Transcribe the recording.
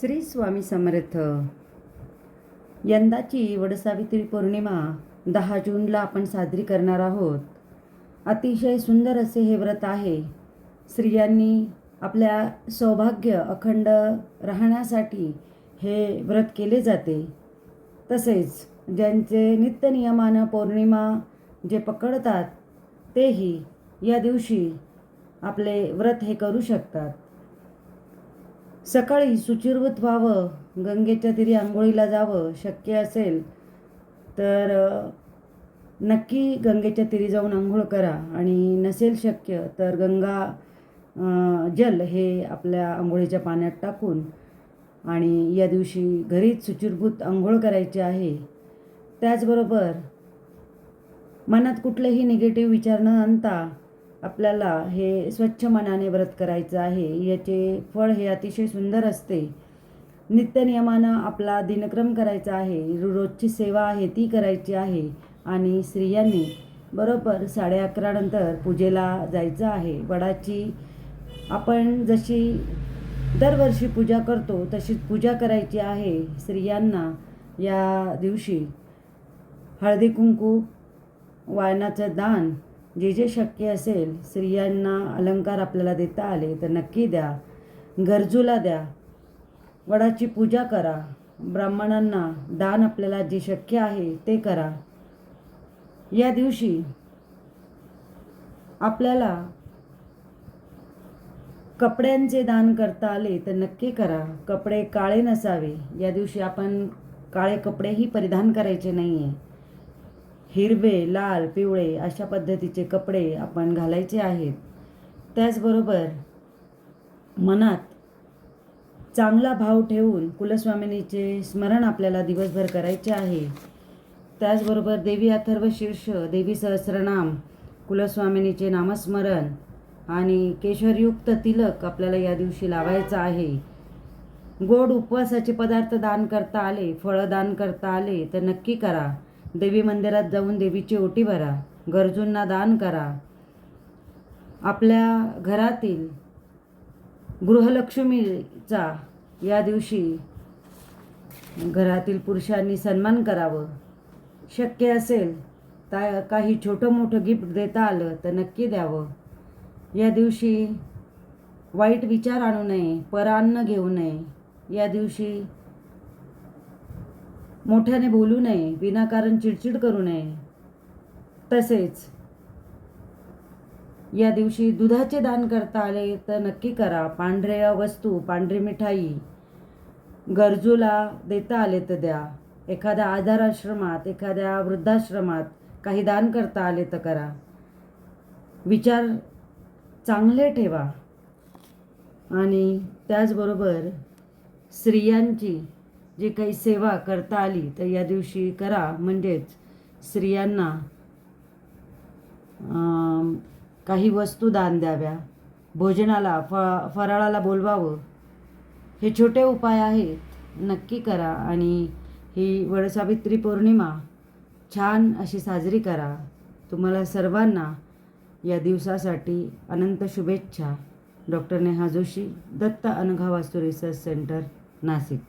श्री स्वामी समर्थ. यंदाची वडसावित्री पौर्णिमा दहा जूनला आपण साजरी करणार आहोत. अतिशय सुंदर असे हे व्रत आहे. स्त्रियांनी आपल्या सौभाग्य अखंड राहण्यासाठी हे व्रत केले जाते. तसेच ज्यांचे नित्यनियमानं पौर्णिमा जे पकडतात तेही या दिवशी आपले व्रत हे करू शकतात. सकाळी सुचिर्वत व्हावं गंगेच्या तिरी आंघोळीला जावं शक्य असेल तर नक्की गंगेच्या तिरी जाऊन आंघोळ करा. आणि नसेल शक्य तर गंगा जल हे आपल्या आंघोळीच्या पाण्यात टाकून आणि या दिवशी घरीच सुचिरभूत आंघोळ करायची आहे. त्याचबरोबर मनात कुठलेही निगेटिव्ह विचार न आणता आपल्याला हे स्वच्छ मनाने व्रत करायचं आहे याचे फळ हे अतिशय सुंदर असते. नित्यनियमानं आपला दिनक्रम करायचा आहे रोजची सेवा आहे ती करायची आहे. आणि स्त्रियांनी बरोबर साडे अकरानंतर पूजेला जायचं आहे. वडाची आपण जशी दरवर्षी पूजा करतो तशीच पूजा करायची आहे स्त्रियांना. या दिवशी हळदी कुंकू वायनाचं दान जे जे शक्य असेल स्त्रियांना अलंकार आपल्याला देता आले तर नक्की द्या. गरजूला द्या. वडाची पूजा करा. ब्राह्मणांना दान आपल्याला जे शक्य आहे ते करा. या दिवशी आपल्याला कपड्यांचे दान करता आले तर नक्की करा. कपडे काळे नसावे. या दिवशी आपण काळे कपडेही परिधान करायचे नाही आहे हिरवे लाल पिवळे अशा पद्धतीचे कपडे आपण घालायचे आहेत. त्याचबरोबर मनात चांगला भाव ठेवून कुलस्वामिनीचे स्मरण आपल्याला दिवसभर करायचे आहे. त्याचबरोबर देवी अथर्व शीर्ष देवी सहस्रनाम कुलस्वामिनीचे नामस्मरण आणि केशरयुक्त तिलक आपल्याला या दिवशी लावायचं आहे. गोड उपवासाचे पदार्थ दान करता आले फळं दान करता आले तर नक्की करा. देवी मंदिरात जाऊन देवीची ओटी भरा गरजूंना दान करा. आपल्या घरातील गृहलक्ष्मीचा या दिवशी घरातील पुरुषांनी सन्मान करावं. शक्य असेल ता काही छोटं मोठं गिफ्ट देता आलं तर नक्की द्यावं. या दिवशी वाईट विचार आणू नये परान्न घेऊ नये. या दिवशी मोठ्याने बोलू नये विनाकारण चिडचिड करू नये. तसेच या दिवशी दुधाचे दान करता आले तर नक्की करा. पांढऱ्या वस्तू पांढरी मिठाई गरजूला देता आले तर द्या. एखाद्या आधाराश्रमात एखाद्या वृद्धाश्रमात काही दान करता आले तर करा. विचार चांगले ठेवा. आणि त्याचबरोबर स्त्रियांची जे काही सेवा करता आली तर या दिवशी करा. म्हणजेच स्त्रियांना काही वस्तू दान द्याव्या. भोजनाला फ फराळाला बोलवावं. हे छोटे उपाय आहेत. नक्की करा. आणि ही वडसावित्री पौर्णिमा छान अशी साजरी करा. तुम्हाला सर्वांना या दिवसासाठी अनंत शुभेच्छा. Doctor Neha Joshi Datta Anagha Vastu research centre Nashik.